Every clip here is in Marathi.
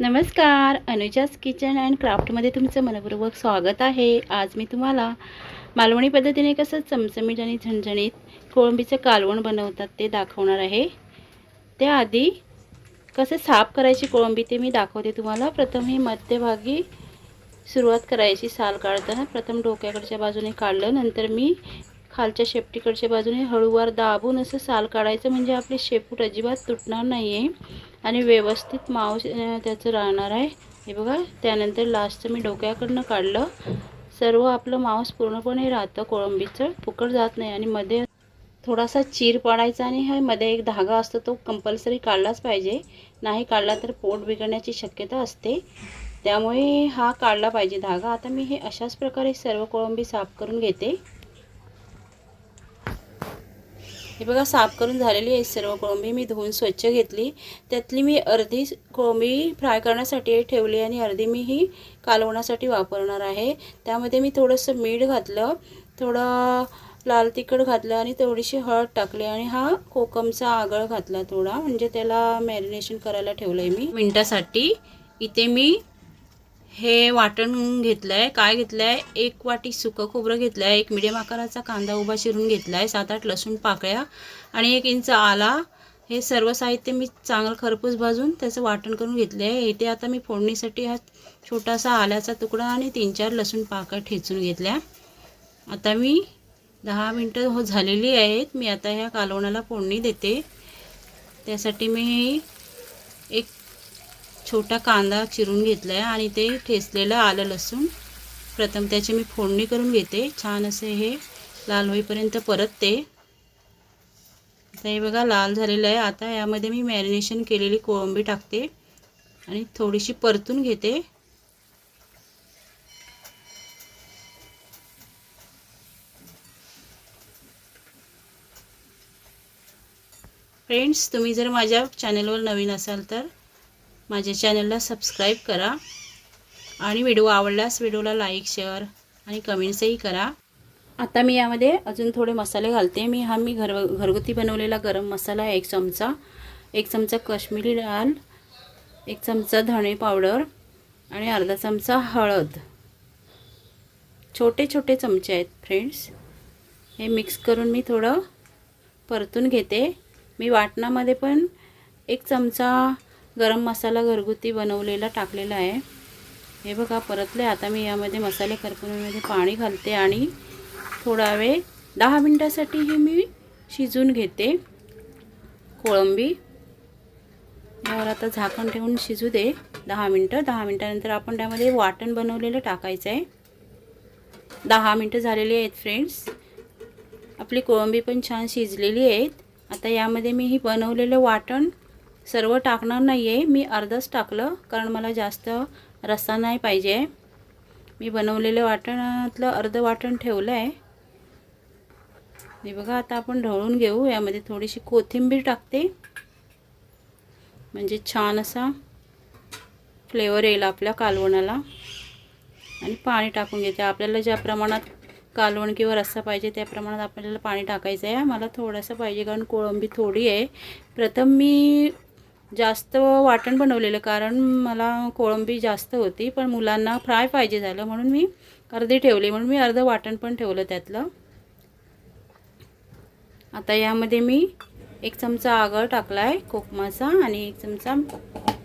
नमस्कार अनुजास किचन अँड क्राफ्टमध्ये तुमचं मनपूर्वक स्वागत आहे. आज मी तुम्हाला मालवणी पद्धतीने कसं चमचमीत आणि झणझणीत कोळंबीचं कालवण बनवतात ते दाखवणार आहे. त्याआधी कसं साफ करायची कोळंबी ते मी दाखवते तुम्हाला. प्रथम ही मध्यभागी सुरुवात करायची साल काढताना प्रथम डोक्याकडच्या बाजूने काढलं. नंतर मी खालच्या शेपटीकडच्या बाजूने हळूवार दाबून असं साल काढायचं म्हणजे आपली शेपूट अजिबात तुटणार नाही आहे आणि व्यवस्थित मांस त्याचं राहणार आहे. हे बघा त्यानंतर लास्टचं मी डोक्याकडनं काढलं. सर्व आपलं मांस पूर्णपणे राहतं कोळंबीचं. फुकट जात नाही आणि मध्ये थोडासा चीर पाडायचा आणि हा मध्ये एक धागा असतो तो कंपल्सरी काढलाच पाहिजे. नाही काढला तर पोट बिघडण्याची शक्यता असते. त्यामुळे हा काढला पाहिजे धागा. आता मी हे अशाच प्रकारे सर्व कोळंबी साफ करून घेते. हे बघा साफ करून झालेली आहे सर्व कोळंबी. मी धुवून स्वच्छ घेतली. त्यातली मी अर्धी कोळंबी फ्राय करण्यासाठी ठेवली आणि अर्धी मी ही कालवण्यासाठी वापरणार आहे. त्यामध्ये मी थोडंसं मीठ घातलं थोडं लाल तिखट घातलं आणि थोडीशी हळद टाकली आणि हा कोकमचा आगळ घातला थोडा. म्हणजे त्याला मॅरिनेशन करायला ठेवलं आहे मी. मिनटासाठी इथे मी हे वाटण घेतलं आहे काय घेतलं आहे एक वाटी सुकं खोबरं घेतलं आहे एक मिडियम आकाराचा कांदा उभा चिरून घेतला आहे सात आठ लसूण पाकळ्या आणि एक इंच आला. हे सर्व साहित्य मी चांगलं खरपूस भाजून त्याचं वाटण करून घेतले आहे इथे आता मी फोडणीसाठी हा छोटासा आल्याचा तुकडा आणि तीन चार लसूण पाकळ्या ठेचून घेतल्या. आता मी दहा मिनटं हो झालेली आहेत. मी आता ह्या कालवणाला फोडणी देते. त्यासाठी मी एक छोटा कांदा चिरून घेतला आहे आणि ते ठेचलेलं आलं लसूण. प्रथम त्याची मी फोडणी करून घेते. छान असे हे लाल होईपर्यंत परतते. आता हे बघा लाल झालेलं आहे. आता यामध्ये मी मॅरिनेशन केलेली कोळंबी टाकते आणि थोडीशी परतून घेते. फ्रेंड्स तुम्ही जर माझ्या चॅनलवर नवीन असाल तर माझ्या चॅनलला सबस्क्राईब करा आणि व्हिडिओ आवडल्यास व्हिडिओला लाईक शेअर आणि कमेंट्सही करा. आता मी यामध्ये अजून थोडे मसाले घालते. मी हा मी घर घरगुती बनवलेला गरम मसाला आहे एक चमचा. एक चमचा कश्मीरी लाल एक चमचा धणे पावडर आणि अर्धा चमचा हळद. छोटे छोटे चमचे आहेत फ्रेंड्स. हे मिक्स करून मी थोडं परतून घेते. मी वाटणामध्ये पण एक चमचा गरम मसाला घरगुती बनवलेला टाकलेला आहे. हे बघा परतले आता मी यामध्ये मसाले करपुरीमध्ये पाणी घालते आणि थोडा वेळ दहा मिनटासाठी हे मी शिजून घेते. कोळंबी. यावर आता झाकण ठेवून शिजू दे. दहा मिनटं. दहा मिनटानंतर आपण त्यामध्ये वाटण बनवलेलं टाकायचं आहे. दहा मिनटं झालेली आहेत फ्रेंड्स आपली कोळंबी पण छान शिजलेली आहेत. आता यामध्ये मी ही बनवलेलं वाटण सर्व टाकणार नाही आहे मी अर्धच टाकलं कारण मला जास्त रस्सा नाही पाहिजे. मी बनवलेलं वाटणातलं अर्ध वाटण ठेवलं आहे हे बघा आता आपण ढवळून घेऊ. यामध्ये थोडीशी कोथिंबीर टाकते. म्हणजे छान असा फ्लेवर येईल आपल्या कालवणाला. आणि पाणी टाकून घेते. आपल्याला ज्या प्रमाणात कालवण किंवा रस्सा पाहिजे त्या प्रमाणात आपल्याला पाणी टाकायचं आहे मला थोडंसं पाहिजे कारण कोळंबी थोडी आहे. प्रथम मी जास्त वाटण बनवलेलं कारण मला कोळंबी जास्त होती पण मुलांना फ्राय पाहिजे झालं म्हणून मी अर्धी ठेवली म्हणून मी अर्धं वाटण पण ठेवलं त्यातलं. आता यामध्ये मी एक चमचा आगळ टाकला आहे कोकमाचा आणि एक चमचा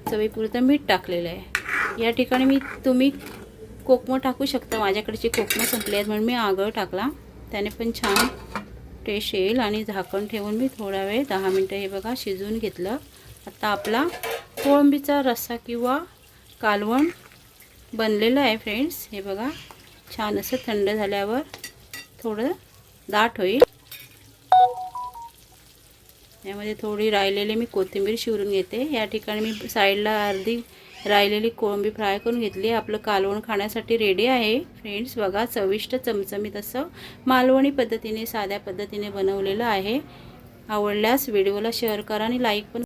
चवीपुरतं मीठ टाकलेलं आहे. या ठिकाणी मी तुम्ही कोकमं टाकू शकता माझ्याकडची कोकमं संपली आहेत म्हणून मी आगळ टाकला. त्याने पण छान टेस्ट येईल आणि झाकण ठेवून मी थोडा वेळ दहा मिनटं हे बघा शिजवून घेतलं. आता आपला कोळंबीचा रस्सा किंवा कालवण बनलेलं आहे फ्रेंड्स हे बघा छान असं थंड झाल्यावर थोडं दाट होईल. यामध्ये थोडी राहिलेली मी कोथिंबीर शिवरून घेते. या ठिकाणी मी साईडला अर्धी राहिलेली कोळंबी फ्राय करून घेतली आपलं कालवण खाण्यासाठी रेडी आहे फ्रेंड्स बघा चविष्ट चमचमीत असं मालवणी पद्धतीने साध्या पद्धतीने बनवलेलं आहे. आवडल्यास व्हिडिओला शेअर करा आणि लाईक पण